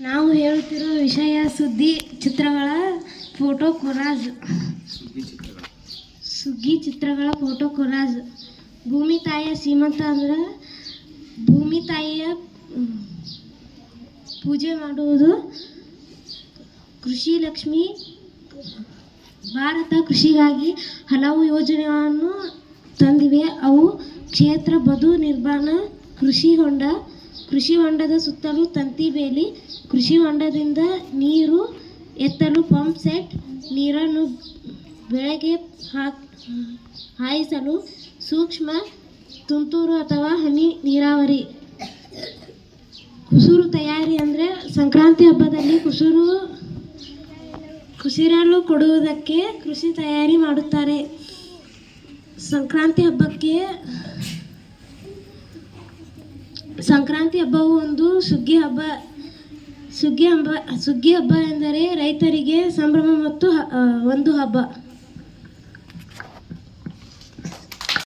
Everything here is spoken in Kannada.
ನಾವು ಹೇಳುತ್ತಿರುವ ವಿಷಯ ಸುದ್ದಿ ಚಿತ್ರಗಳ ಫೋಟೋ ಕೊರಾಜ್. ಸುಗ್ಗಿ ಚಿತ್ರಗಳ. Photo collage. ಭೂಮಿ ತಾಯಿಯ ಸೀಮಂತ ಅಂದ್ರೆ ಭೂಮಿ ತಾಯಿಯ ಪೂಜೆ ಮಾಡುವುದು ಕೃಷಿ ಲಕ್ಷ್ಮಿ ಭಾರತ ಕೃಷಿಗಾಗಿ ಹಲವು ಯೋಜನೆಗಳನ್ನು ತಂದಿವೆ. ಅವು ಕ್ಷೇತ್ರ ಬದು ನಿರ್ಮಾಣ ಕೃಷಿ ಹೊಂಡ ಕೃಷಿ ಹೊಂಡದ ಸುತ್ತಲೂ ತಂತಿ ಬೇಲಿ, ಕೃಷಿ ಹೊಂಡದಿಂದ ನೀರು ಎತ್ತಲು ಪಂಪ್ ಸೆಟ್, ನೀರನ್ನು ಬೆಳೆಗೆ ಹಾಕ್, ಹಾಯಿಸಲು ಸೂಕ್ಷ್ಮ ತುಂತುರು ಅಥವಾ ಹನಿ ನೀರಾವರಿ. ಕುಸುರು ತಯಾರಿ ಅಂದರೆ ಸಂಕ್ರಾಂತಿ ಹಬ್ಬದಲ್ಲಿ ಕುಸುರು ಕುಸಿರಲು ಕೊಡುವುದಕ್ಕೆ ಕೃಷಿ ತಯಾರಿ ಮಾಡುತ್ತಾರೆ. ಸಂಕ್ರಾಂತಿ ಹಬ್ಬಕ್ಕೆ ಸಂಕ್ರಾಂತಿ ಹಬ್ಬವು ಒಂದು ಸುಗ್ಗಿ ಹಬ್ಬ. ಸುಗ್ಗಿ ಹಬ್ಬ ಸುಗ್ಗಿ ಹಬ್ಬ ಎಂದರೆ ರೈತರಿಗೆ ಸಂಭ್ರಮ ಮತ್ತು ಒಂದು ಹಬ್ಬ.